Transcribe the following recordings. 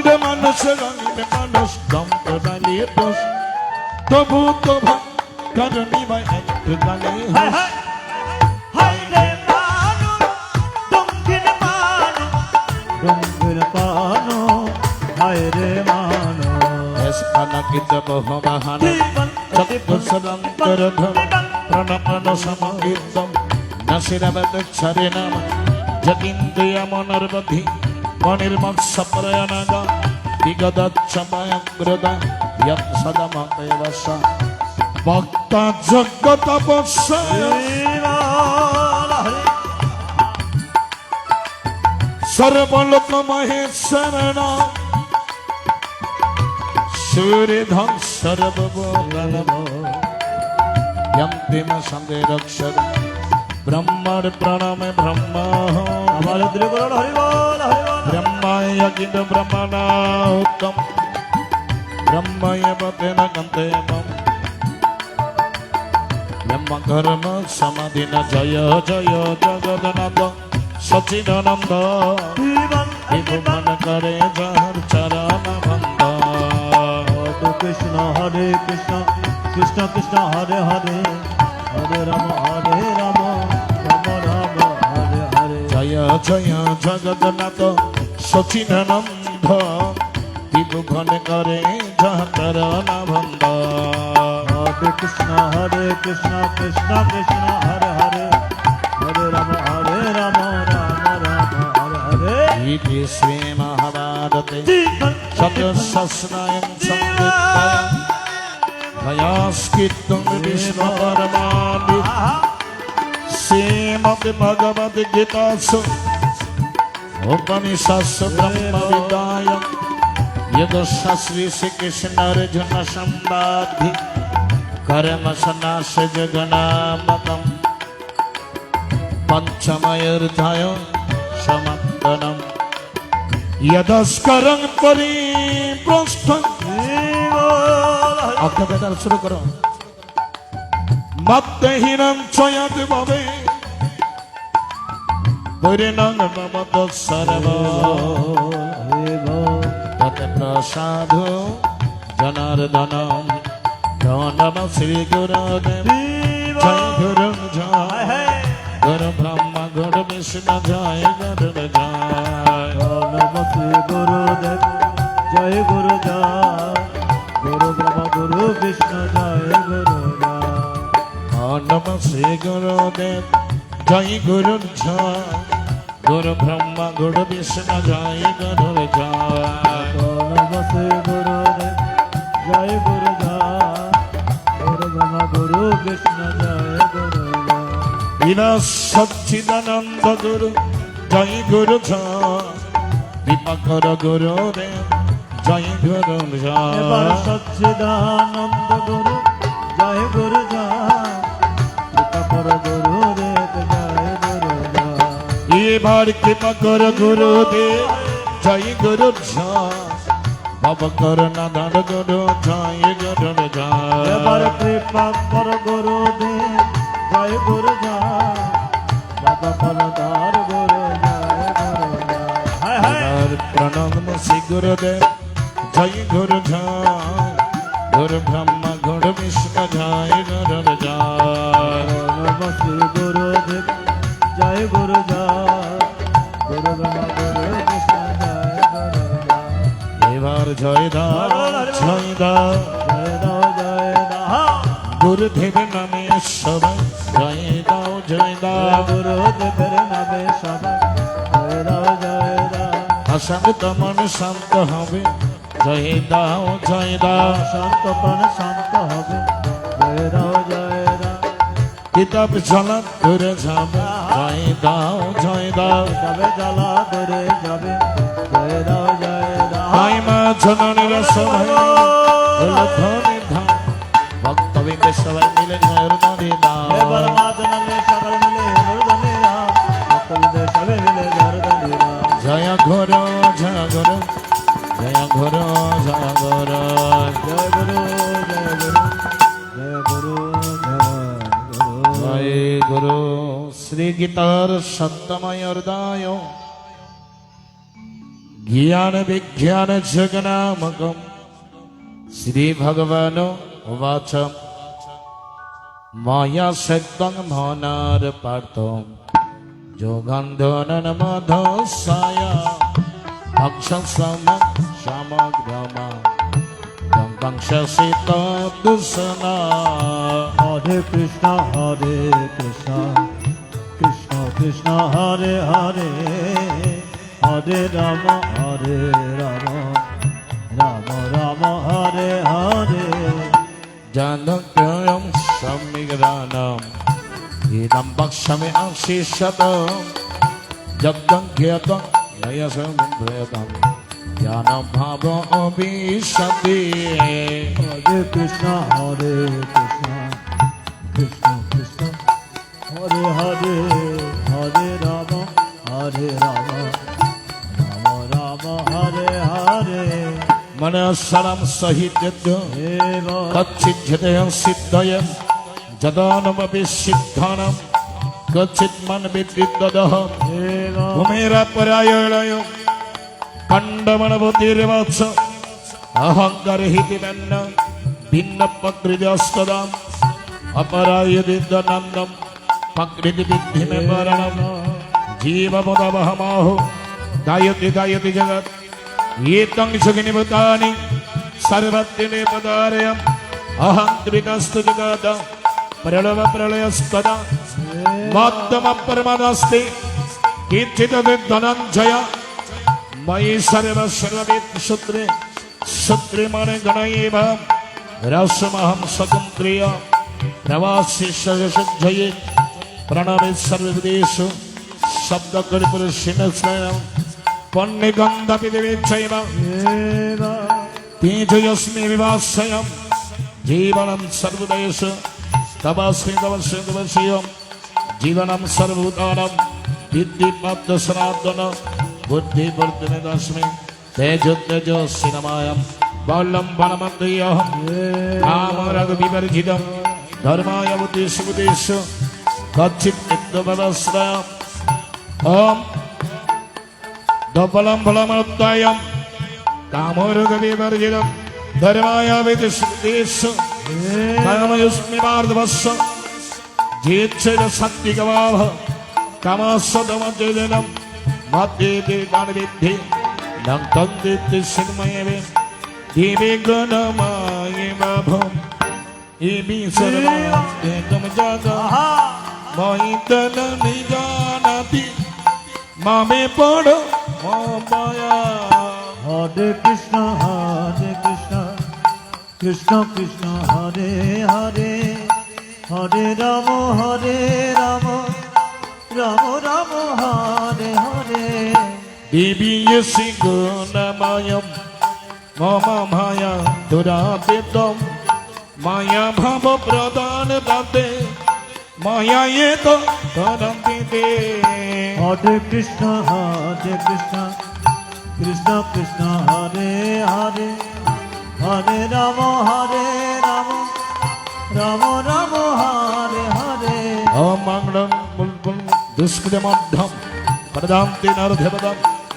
রঙিরে মানুষ রঙিরে মানুষ দন্ত ডালিয়ে দোষ তবু তো কারণী ভাই একটু গানে রে মানুষ দক্ষিণ মানুষ। রঙ্গের পানো হায় রে মানো এসখানা কিত বহুবাহান সত্যসরন্তর প্রণপন সমগীতম নশিরবত ছরে নাম। যতীন্দ্রিয় মনর্বধি। अनिर्मत्सप्रयणगा विगदच्छमयमृद यत् सदमतैव स भक्ता जगतपश्य सर्वलोकमहेश्वरण सूर्यधं सर्वन्तिमसन्देरक्षर ब्रह्मण प्रणमे ब्रह्म हमारे हरिवा ब्रह्मय किल ब्रह्मणा उक्तं ब्रह्मय पतेन कन्ते मम ब्रह्मकर्म समधिन जय जय जगदनन्द सचिदानन्द भुवन करे जहर चरण बन्द कृष्ण हरे कृष्ण कृष्ण कृष्ण हरे हरे हरे राम हरे राम राम राम हरे हरे जय जय जगदनाथ সচিদানন্দ বিভুবন করে যাহার নাভন্দ হরে কৃষ্ণ হরে কৃষ্ণ কৃষ্ণ কৃষ্ণ হরে হরে। হরে রাম হরে রাম রাম রাম হরে হরে। ইতি শ্রী মহাভারতে সংযুক্তায় ভয়াস্কীর্তং বিষ্ণু পরমাণি শ্রীমদ ভগবদ গীতাসু উপনিষাসু ব্রহ্ম বিদায় यदशास्त्री श्री कृष्ण अर्जुन संवादि कर्म सन्यास जगनामतम पंचमयोर्धाय समर्दनम यदस्करं परिप्रस्थं অজ্ঞাবেদার শুরু করো মত্তহীনম চয়ত ভবে বৈরিণং মমত সর্ব তত প্রসাধু জনার্দন নম শ্রী গুরুদেব জয় গুরু জয়। গুরু ব্রহ্মা গুরু বিষ্ণু জয় গুরু জয় নমস্তে গুরুদেব জয় গুরু জয়। গুরু ব্রহ্ম গুরু বিষ্ণু জয় গুরু জয়। নম শ্রী গুরুদেব জয় গুরু জয়। গুরু ব্রহ্মা গুরু বিষ্ণু জয় গুরু জয়। গুরুদেব জয় গুরু জয়। গুরু ব্রহ্ম গুরু বিষ্ণু জয় গুরু জয়। বিনা সচ্চিদানন্দ গুরু জয় গুরু জয়। দীপকর গুরু দেব এবার কৃপা কর গুরু দেব জয় গুরু ভব কর নাদান গুরু জয় গুরু এবার জয় কৃপা কর গুরু দেব জয় গুরু বাবা পরদার গুরু প্রণব শ্রী গুরুদেব জয় গুরু গুরু ব্রহ্মা গুরু বিষ্ণু জয় গুরু জয় জয় দাও জয় দাও জয় দাও জয় দাও গুরুদেব নামে সবাই জয় দাও জয় দাও গুরু দেবের নামে সবাই জয় দাও জয় দাও অশান্ত মন শান্ত হবে জয় দাও জয় দাও শান্ত প্রাণ শান্ত হবে জয় দাও জয় দাও কিতাব ঝলক করে যাবে জয় দাও জয় দাও যাবে জ্বালা ধরে যাবে জয় দাও হাই মা সবাই ধনে ধাম। ভক্তবৃন্দ সবাই মিলে জয়ের নদী এবার মাত নামে সবাই মিলে হরদনীরা ভক্তবিদের সবে মিলে জয় ঘোর জয় ঘোর জয় ঘোর জয় ঘোর। জয় গুরু জয় গুরু জয় গুরু জয় গুরু। শ্রী গীতার সত্যময় হৃদয়। ज्ञानविज्ञानजगनामकं श्रीभगवान् उवाच माया शक्तं भवनार्पार्थं योगान्धनमधसाय भक्षसमग्रमा वंशसितदुसना हरे कृष्ण हरे कृष्ण कृष्ण कृष्ण हरे हरे হরে রাম হরে রাম রাম রাম হরে হরে। জানম সম্মিগ্রানম ইদম বক্ষমে আশিষত জগদং খ্যাতং লয়সং ভ্রয়তং জ্ঞানম ভাব অবিশতি হরে কৃষ্ণ হরে কৃষ্ণ কৃষ্ণ কৃষ্ণ। হরে হরে হরে রাম হরে রাম। জ্ঞানাসারাম সহিদ্য কচ্ছিৎ হৃদয় সিদ্ধয়, যদানমপি সিদ্ধানাম কচ্ছিৎ মন বিদ্যুদ্দহ ভূমিরা পরায়ণয় পাণ্ডমণবতীর্বৎস অহংকার হিতি ব্যন্ন ভিন্ন প্রকৃতিস্তদাম অপরায়দিদ্যনন্দম প্রকৃতি বিদ্ধিমে মরণম জীবপদবহমাহ দায়তি দায়তি জগৎ। एतं सुखिनिभूतानि सर्वत्रिने पदारयम् अहङ्कृतस्तु जगद प्रलव प्रलयस्तदा मद्दमप्रमदस्ति किञ्चित् धनञ्जय मयि सर्वस्ववित् सूत्रे सूत्रिमणि गणैव रसमहं सकुन्द्रिय प्रवासि सजसज्जये प्रणवे सर्वविदेषु शब्दकरिपुरुषिणस्वयं পণ্যে গন্ধাপি দেবেচ্ছৈব তেজয়স্মি বিভাশ্রয়ম জীবনম সর্বদেশ তবাশ্রিতবশ্যম জীবনম সর্বভূতানম বিদ্যিপদ্ম সনাতন বুদ্ধিবর্ধনে দশমী তেজ তেজ সিনমায়ম বল্লম বনমন্দহম কাম রঘ বিবর্জিতম ধর্মায় বুদ্ধিশ বুদ্ধিশ কচ্ছিত নিত্যপদাশ্রয় ওম സഫലം ഫലമത്തായം കാമോരുഗവിവർജിതം ധരമായ വിതിഷ്മിമാർദ്ദവസ് ജീക്ഷര സത്വികവാഭ കമാസതമജനം മധ്യേതി കാണിവിദ്ധി നം തന്ദിത്തി സിനിമയവേ ദീപിഗണമായ ബാഭം ഈ ബി സർവേതം ജഗ മൈതന നിജാനതി മാമേ പടോ হরে কৃষ্ণ হরে কৃষ্ণ কৃষ্ণ কৃষ্ণ হরে হরে হরে রাম হরে রাম রাম রাম হরে হরে। দেবী গুণময়ম মম মায়া দুরাতিতম মায়া ভাব প্রদান দাতে মায়া এ তো ধরন্তি দে হরে কৃষ্ণ হরে কৃষ্ণ কৃষ্ণ কৃষ্ণ হরে হরে। হরে রাম হরে রাম। রাম রাম, হরে হরে। অমঙ্গলম বুলবুল দুষ্কৃতমধ্যম। প্রদান্তি নরধবদম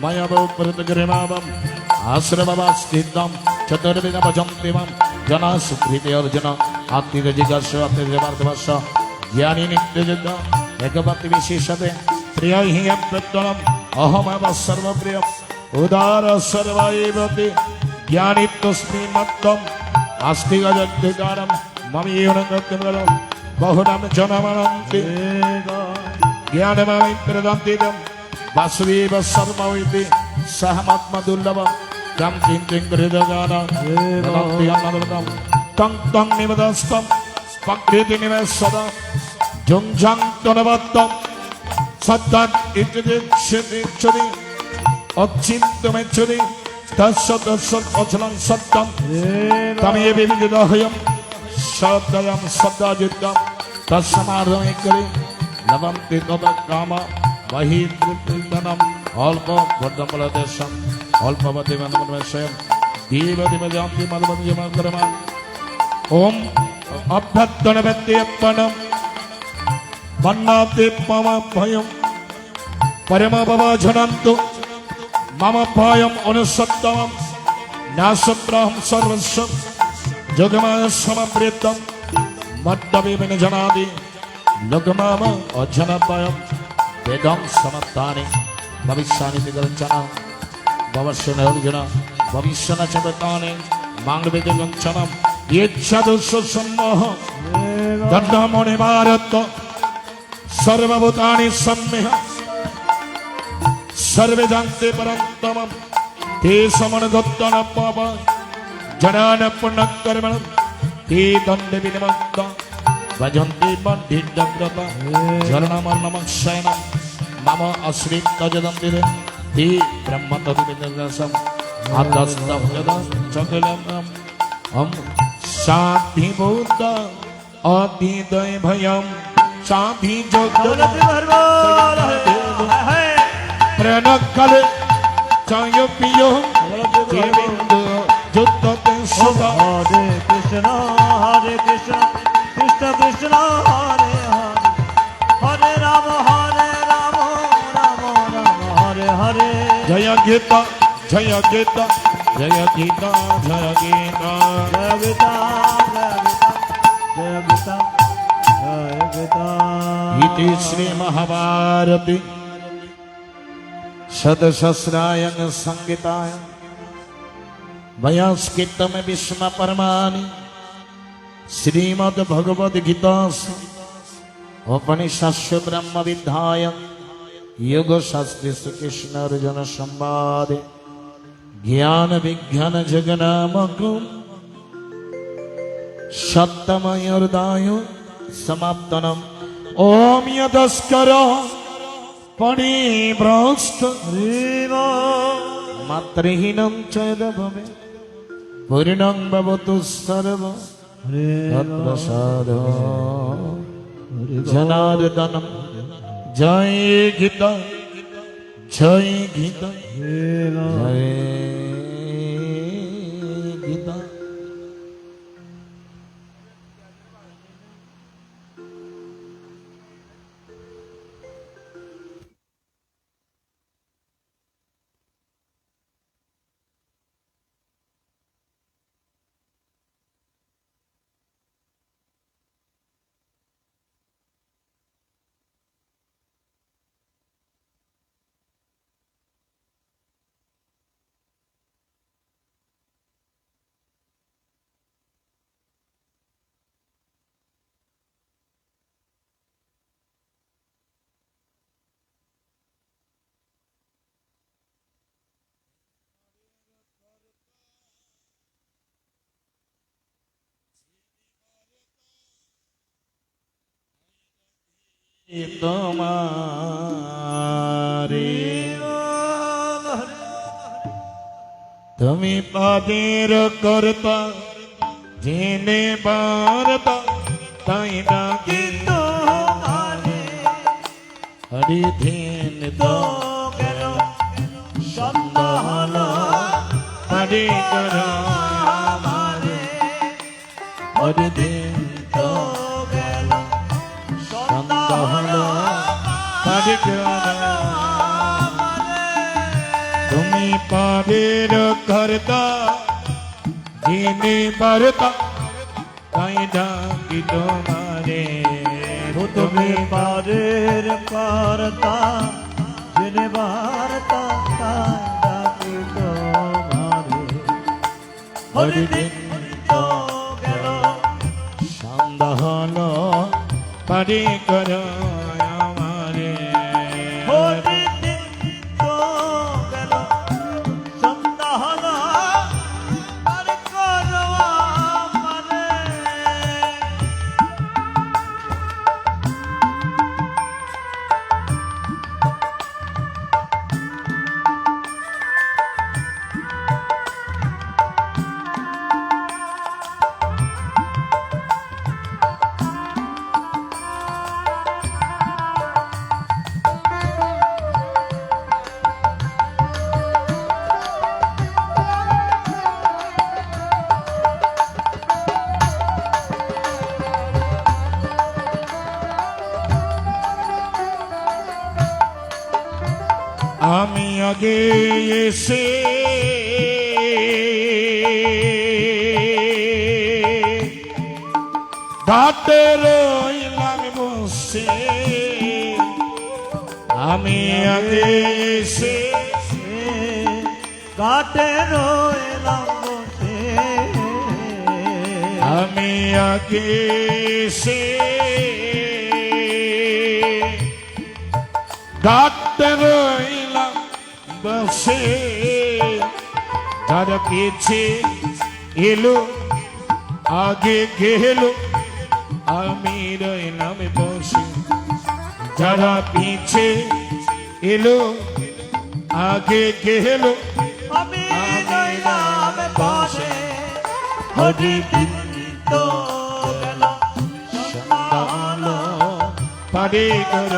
ময়া বৌপরতগরিমাবম আশ্রমবাস্থিতম চতুর্বিধ ভজন্তি মম। জনা সুকৃতি অর্জুন। আত্মীয় জিজ্ঞাস আত্মীয়র্থবর্ষ জ্ঞানী নিত্যযুদ্ধ। একভক্তি বিশেষতে। প্রিয় হিম প্রত্যনম অহমব সর্বপ্রিয় উদার সর্বাইবতি জ্ঞানী তস্মিন্নত্তম আস্তিক জগতিকারম মমিয়নঙ্গম বহুনাম জনমনন্তি জ্ঞানমামি প্রদন্তিদম বাসুদেব সর্বমিতি সহমাত্মদুর্লভম তম চিন্তিং হৃদগানম তং তং নিবেদস্তম প্রকৃতি নিবেশদ ঝুঞ্ঝং তনবত্তম সদ্যৎ ইত্যদি অচিন্তমে চলে তস্য দর্শন অচলং সত্যম। তমেয়ে বিবিধ হয়ম সদয়ম সদাযুদ্ধম তৎসমারমে করে নবন্তি তদ কাম বহির্তনম অল্প ভদ্রমলদেশম অল্পবতী মনমন্বয়ম দীবদিমজান্তি মদমঞ্জমকরম ওম অভ্যত্তনবেদ্যপণম বন্নাতে মম ভয়ম পরমভবাঝনন্তু ममपायम अनुसप्तम नासब्रहम सर्वस्व जगमाय समवृत्तम मद्दविमिन जनादि लगमाम अजनपायम वेदम समत्तानि भविष्यानि विगलचना भवस्य अर्जुन भविष्यन च वृत्तानि माङ्गवेदगञ्चनं येच्छदुस्सम्मोह दण्डमणिभारत सर्वभूतानि सम्मिह सर्वे जानते परंतम ते समन दत्तन पापा जनान पुण्य कर्मण ते दंड विनिमक्त भजन्ति पंडित जाग्रत शरणम नम शयन नमः अश्विन तजदंति ते ब्रह्म तद्विदसम आदस्त भगदा चकलम हम साधि भूत अतिदय भयम साधि जगत भरवा പ്രണക്കല് ചായപ്പിയോ തിരുവിന്ദു യുദ്ധത്തിൻ സുധാ ഹരേ കൃഷ്ണ ഹരേ കൃഷ്ണ കൃഷ്ണ കൃഷ്ണ ഹരേ ഹരേ രാമ ഹരേ രാമ രാമ രാമ ഹരേ ഹരേ ജയ ഗീത ജയ ഗീത ജയ ഗീത ജയ ഗീത ജയ ഗീത ജയ ഗീത ജയ ഗീത इति श्रीमहाभारती षदसहस्रायण संहिताय वयस्कृतम विष्म परमाणि श्रीमद्भगवद्गीतासु उपनिषत्सु ब्रह्मविद्धाय योगशास्त्रे श्रीकृष्णार्जुनसंवादे ज्ञानविज्ञानजगनामकं सप्तमयोर्दायो समाप्तनम् ॐ यदस्कर পরে ভ্রষ্ট মাতৃহীনং চয়দভবে পূর্ণং ভবতু সর্ব। তৎপ্রসাদ। জনার্দনম। জয় গীতা। জয় গীতা। জয় তোমারে। তুমি পাদের করতা, জেনে বারতা, তাই না কিন্তু হরি ধিন তো গেল সন্ধ্যা হলো হরি কর হরি ধিন তুমি পাদের করতা জেনে বারতা তাই ডাকি তোমারে। তুমি পারের করতা জেনে বারতা তাই ডাকি তোমারে। হরিদিন তো গেল। সন্ধ্যা হলো পারি কর। আমি আগে এসে কাটে রইলাম বসে আমি আগে এসে ঘাটে রইলাম বসে। তার পিছে এলো আগে গেল আমি রইলাম বসে। যারা পিছে এলো আগে গেল। আমি রইলাম বসে হরি তো গেল। সন্তান পারে কর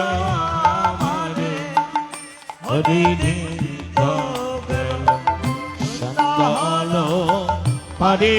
আমারে। হরি তো গেল। সন্তান পারে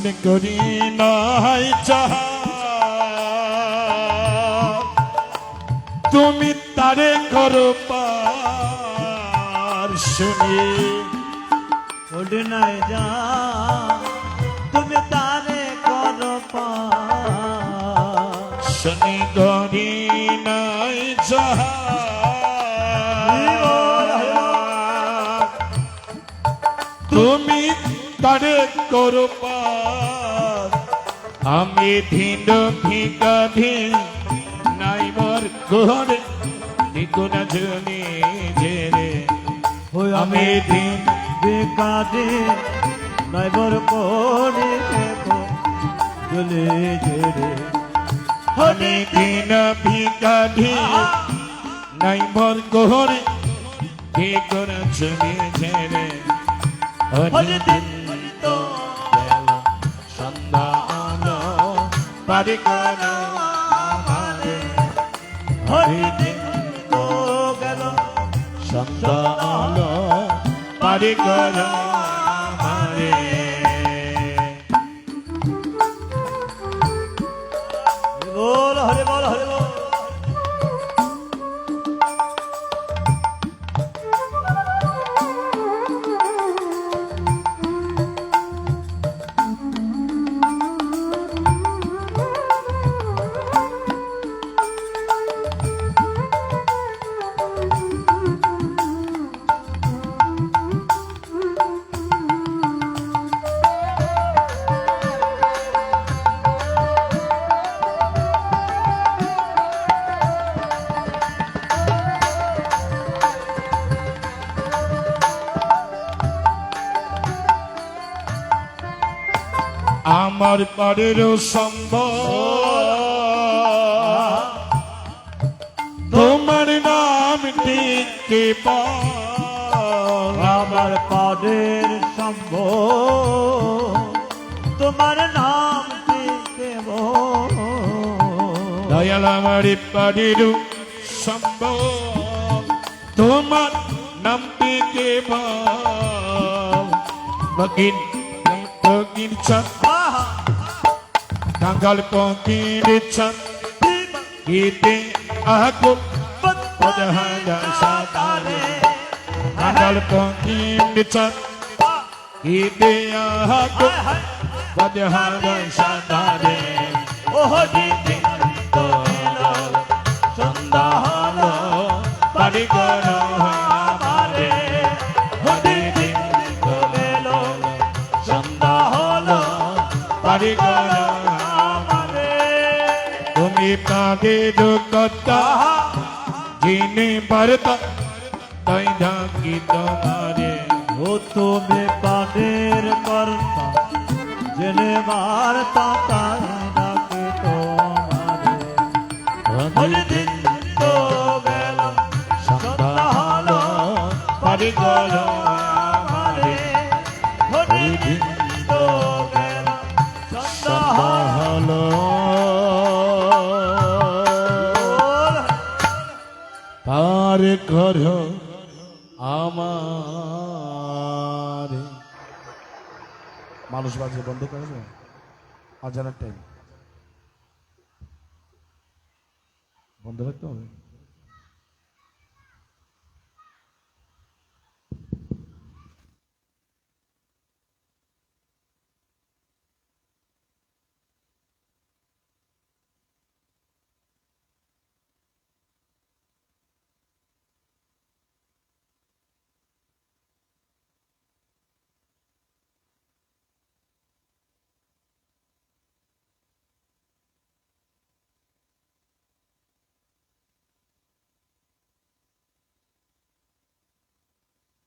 শুন করি নাই চাহা তুমি তারে করো পার শুনি। ওড নাই যা তুমি তারে করো পা শুনি করি নাই চাহা তুমি তারে করো পার। আমি ভিন নাই মোর দ্বিগুণ ঝুনি ঝেরে ওই আমি দিন বেকারে নাইবর করে দেখো চলে ঝেড়ে আমি ভিন নাই মোর ঘরে দ্বিগুণ ঝুনি ঝেরে হরি দিন পারি করো আমারে। হরি দিন তো গেল সন্ধ্যা আলো আমার পারের সম্ভব তোমার নাম টিকে আমার পাদের সম্ভ তোমার নাম দেব দয়াল আমার পারের সম্ভব তোমার নাম টিকে বকিন বকিন চাঁদ পকিন চাঁদ গীতে আকুল পদহাদা সাতারে কাঙ্গাল পকিন চাঁদ গীতে আকুল পদহাদা সাতারে ও দিন তাদের কথা যিনি বার্তা তাই ঢাকি তোমারে ও তুমি পাদের কর্তা যে দিনে বার্তা তাই ডাকে তোমারে দিন তো গেল সন্ধ্যা হলো পারি গল ঘর আমার। মানুষ বাজে বন্ধ করে দেবে? আজানের টাইম বন্ধ রাখতে হবে?